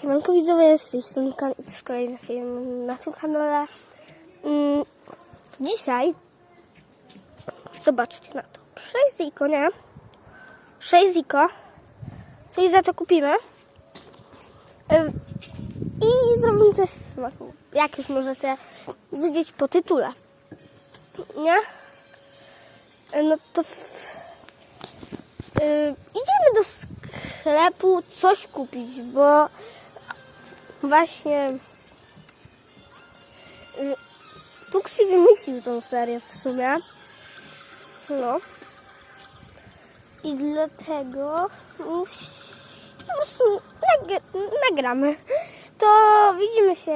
Siemanko widzowie, z tej i to jest kolejny film na tym kanale. Mm, dzisiaj zobaczcie na to. 6 ziko, nie? 6 ziko. Coś za to kupimy. I zrobimy z smaku. Jak już możecie widzieć po tytule. Nie? E, No to w, y, sklepu coś kupić, bo właśnie y, Tuxi wymyślił tą serię w sumie. No. I dlatego po prostu nag- nagramy. To widzimy się,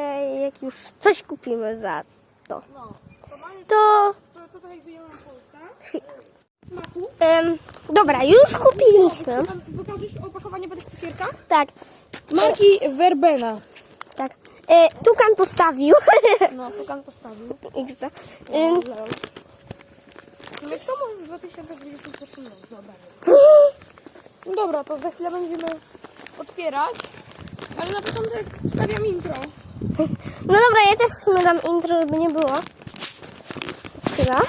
jak już coś kupimy za to. To To tutaj wyjąłem Polskę. Em, dobra, już kupiliśmy. Tam Pokażesz opakowanie po tych cukierkach? Tak, Marki Verbena. tak. E, Tukan postawił. No, Tukan postawił. XD. Ym, No to może w 2021 roku. Dobra. No dobra, to za chwilę będziemy otwierać. Ale na początek stawiam intro. No dobra, ja też w sumie dam intro, żeby nie było. Chwila.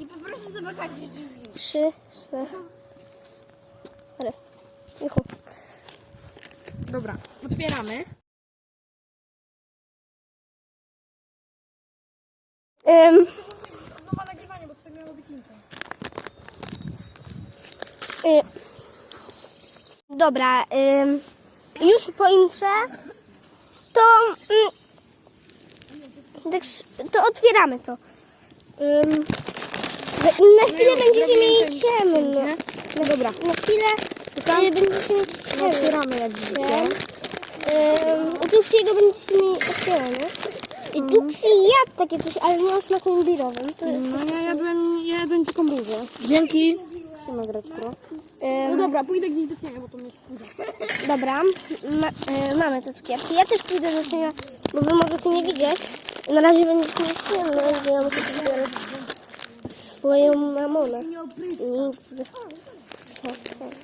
I poproszę zamykać drzwi. Trzy, cztery. Ale, Juchu. Dobra, otwieramy. Ym, Nowa nagrywanie, bo to miało być intro. y, dobra, ym, już po intrze to, mm, tak, sz- to otwieramy to. Ym, na- chwilę będziecie mieli ciemno. No dobra, Na chwilę będziecie mieć ciemno. otwieramy jak widzicie. Ym, U Tuxiego będziecie mieli otwierane. I Tuxi jadł takie coś, ale nie o smaku imbirowym. To jest No ja jadłem, ja jadłem dziką różę. Dzięki. Siema Greczko. No Ym, dobra, pójdę gdzieś do ciebie, bo to mnie wkurza. Dobra, ma, y, mamy te cukierki. Ja też pójdę do ciebie, bo wy możecie nie widzieć. Na razie będziecie mieć ciemno, że ja muszę pobierać swoją mamonę. Nic. Tak, tak.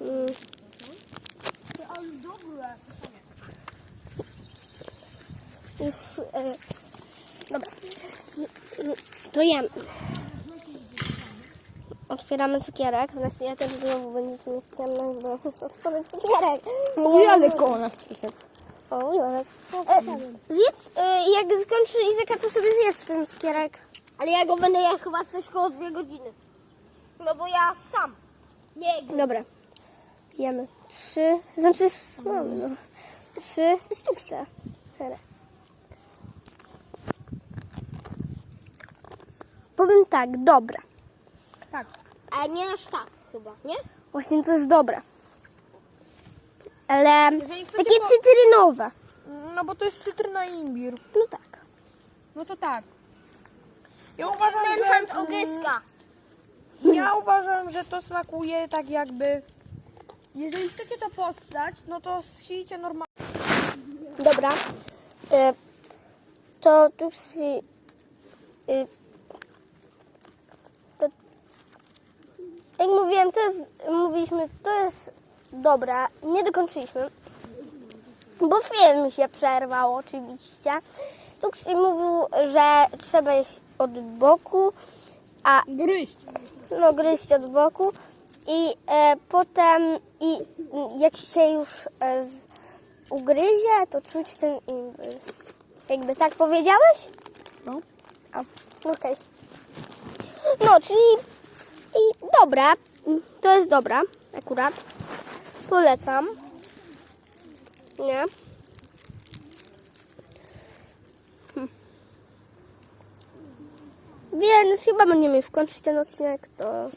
Mm. Już, e, dobra. To jemy. Otwieramy cukierek. Za chwilę też znowu będziecie mieć ciemno, bo otworzę cukierek. Mówiładę koło nas. O. E, zjedz, e, jak skończy Izaka, to sobie zjedz ten cukierek. Ale ja go będę jadł chyba coś koło dwie godziny. No bo ja sam. Nie, Dobra. Jemy. Trzy, znaczy mamy, no. Trzy, cztery. Powiem tak, dobra. Tak. a nie aż tak chyba, nie? Właśnie to jest dobre. Ale takie po- cytrynowe. No bo to jest cytryna i imbir. No tak. No to tak. Ja uważam, Manhunt że... ogryska. Ja uważam, że to smakuje tak jakby... Jeżeli chcecie to postać, no to sijcie normalnie. Dobra. E, to tu si, e, to, jak mówiłem, to jest, mówiliśmy, to jest dobra. Nie dokończyliśmy. Bo film się przerwał oczywiście. Tuxi mówił, że trzeba jeść od boku, a Gryźć. no, gryźć od boku i e, potem i jak się już e, z, ugryzie, to czuć ten. Jakby tak powiedziałeś? No. A, okej. No, czyli i dobra, to jest dobra akurat. Polecam. Nie? Hm. Więc chyba będziemy skończyć ten odcinek, to